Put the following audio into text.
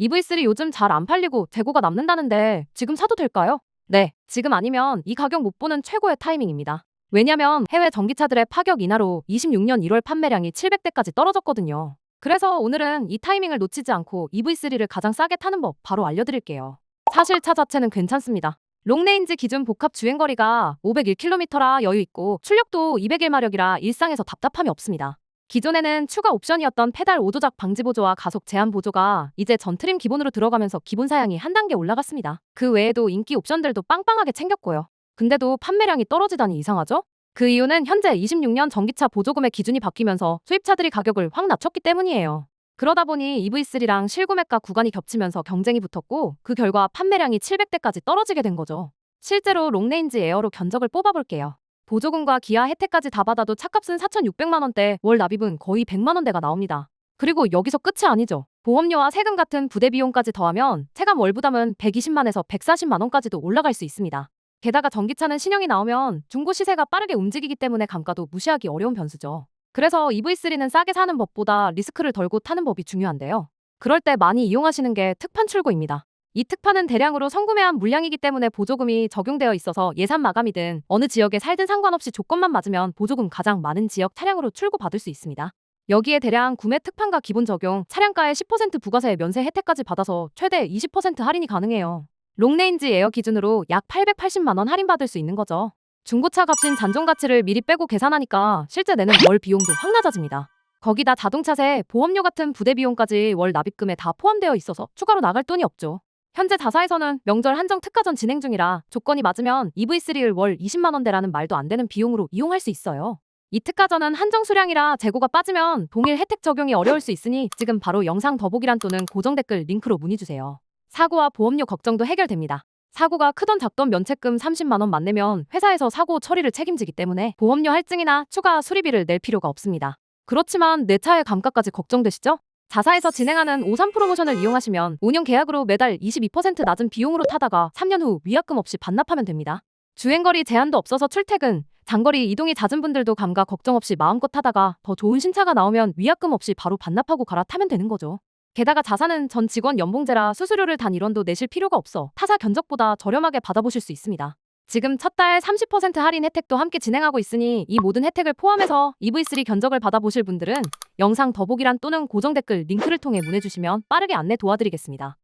EV3 요즘 잘 안 팔리고 재고가 남는다는데 지금 사도 될까요? 네, 지금 아니면 이 가격 못 보는 최고의 타이밍입니다. 왜냐면 해외 전기차들의 파격 인하로 26년 1월 판매량이 700대까지 떨어졌거든요. 그래서 오늘은 이 타이밍을 놓치지 않고 EV3를 가장 싸게 타는 법 바로 알려드릴게요. 사실 차 자체는 괜찮습니다. 롱레인지 기준 복합 주행거리가 501km라 여유 있고 출력도 201마력이라 일상에서 답답함이 없습니다. 기존에는 추가 옵션이었던 페달 오도작 방지 보조와 가속 제한 보조가 이제 전 트림 기본으로 들어가면서 기본 사양이 한 단계 올라갔습니다. 그 외에도 인기 옵션들도 빵빵하게 챙겼고요. 근데도 판매량이 떨어지다니 이상하죠? 그 이유는 현재 26년 전기차 보조금의 기준이 바뀌면서 수입차들이 가격을 확 낮췄기 때문이에요. 그러다 보니 EV3랑 실구매가 구간이 겹치면서 경쟁이 붙었고 그 결과 판매량이 700대까지 떨어지게 된 거죠. 실제로 롱레인지 에어로 견적을 뽑아볼게요. 보조금과 기아 혜택까지 다 받아도 차값은 4,600만 원대, 월 납입은 거의 100만 원대가 나옵니다. 그리고 여기서 끝이 아니죠. 보험료와 세금 같은 부대 비용까지 더하면 체감 월 부담은 120만에서 140만 원까지도 올라갈 수 있습니다. 게다가 전기차는 신형이 나오면 중고 시세가 빠르게 움직이기 때문에 감가도 무시하기 어려운 변수죠. 그래서 EV3는 싸게 사는 법보다 리스크를 덜고 타는 법이 중요한데요. 그럴 때 많이 이용하시는 게 특판 출고입니다. 이 특판은 대량으로 선구매한 물량이기 때문에 보조금이 적용되어 있어서 예산 마감이든 어느 지역에 살든 상관없이 조건만 맞으면 보조금 가장 많은 지역 차량으로 출고받을 수 있습니다. 여기에 대량 구매 특판과 기본 적용, 차량가의 10% 부가세 면세 혜택까지 받아서 최대 20% 할인이 가능해요. 롱레인지 에어 기준으로 약 880만 원 할인받을 수 있는 거죠. 중고차 값인 잔존 가치를 미리 빼고 계산하니까 실제 내는 월 비용도 확 낮아집니다. 거기다 자동차세, 보험료 같은 부대 비용까지 월 납입금에 다 포함되어 있어서 추가로 나갈 돈이 없죠. 현재 자사에서는 명절 한정 특가전 진행 중이라 조건이 맞으면 EV3를 월 20만 원대라는 말도 안 되는 비용으로 이용할 수 있어요. 이 특가전은 한정 수량이라 재고가 빠지면 동일 혜택 적용이 어려울 수 있으니 지금 바로 영상 더보기란 또는 고정 댓글 링크로 문의 주세요. 사고와 보험료 걱정도 해결됩니다. 사고가 크던 작던 면책금 30만 원 만 내면 회사에서 사고 처리를 책임지기 때문에 보험료 할증이나 추가 수리비를 낼 필요가 없습니다. 그렇지만 내 차의 감가까지 걱정되시죠? 자사에서 진행하는 오산 프로모션을 이용하시면 5년 계약으로 매달 22% 낮은 비용으로 타다가 3년 후 위약금 없이 반납하면 됩니다. 주행거리 제한도 없어서 출퇴근, 장거리 이동이 잦은 분들도 감가 걱정 없이 마음껏 타다가 더 좋은 신차가 나오면 위약금 없이 바로 반납하고 갈아타면 되는 거죠. 게다가 자사는 전 직원 연봉제라 수수료를 단 1원도 내실 필요가 없어 타사 견적보다 저렴하게 받아보실 수 있습니다. 지금 첫 달 30% 할인 혜택도 함께 진행하고 있으니 이 모든 혜택을 포함해서 EV3 견적을 받아보실 분들은 영상 더보기란 또는 고정 댓글 링크를 통해 문의주시면 빠르게 안내 도와드리겠습니다.